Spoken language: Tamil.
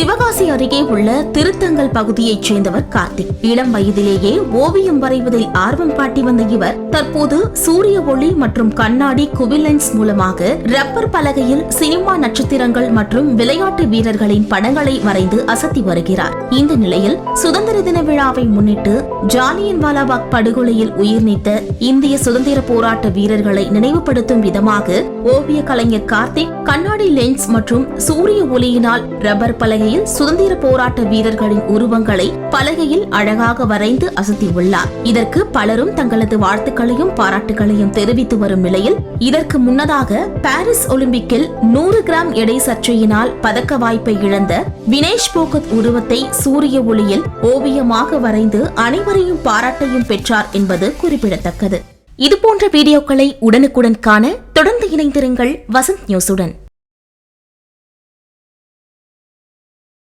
சிவகாசி அருகே உள்ள திருத்தங்கல் பகுதியைச் சேர்ந்தவர் கார்த்திக். இளம் வயதிலேயே ஓவியம் வரைவதில் ஆர்வம் காட்டி வந்த இவர் தற்போது சூரிய ஒளி மற்றும் கண்ணாடி குவிலென்ஸ் மூலமாக ரப்பர் பலகையில் சினிமா நட்சத்திரங்கள் மற்றும் விளையாட்டு வீரர்களின் படங்களை வரைந்து அசத்தி வருகிறார். இந்த நிலையில் சுதந்திர தின விழாவை முன்னிட்டு ஜாலியன் வாலாபாக் படுகொலையில் உயிர் நீத்த இந்திய சுதந்திர போராட்ட வீரர்களை நினைவுபடுத்தும் விதமாக ஓவிய கலைஞர் கார்த்திக் கண்ணாடி லென்ஸ் மற்றும் சூரிய ஒளியினால் ரப்பர் பலகை பலகையில் சுதந்திர போராட்ட வீரர்களின் உருவங்களை பலகையில் அழகாக வரைந்து அசத்தியுள்ளார். இதற்கு பலரும் தங்களது வாழ்த்துக்களையும் பாராட்டுகளையும் தெரிவித்து வரும் நிலையில் இதற்கு முன்னதாக பாரிஸ் ஒலிம்பிக்கில் நூறு கிராம் எடை சர்ச்சையினால் பதக்க வாய்ப்பை இழந்த வினேஷ் போகத் உருவத்தை சூரிய ஒளியில் ஓவியமாக வரைந்து அனைவரையும் பாராட்டையும் பெற்றார் என்பது குறிப்பிடத்தக்கது. இதுபோன்ற வீடியோக்களை உடனுக்குடன் காண தொடர்ந்து இணைந்திருங்கள் வசந்த் நியூஸுடன்.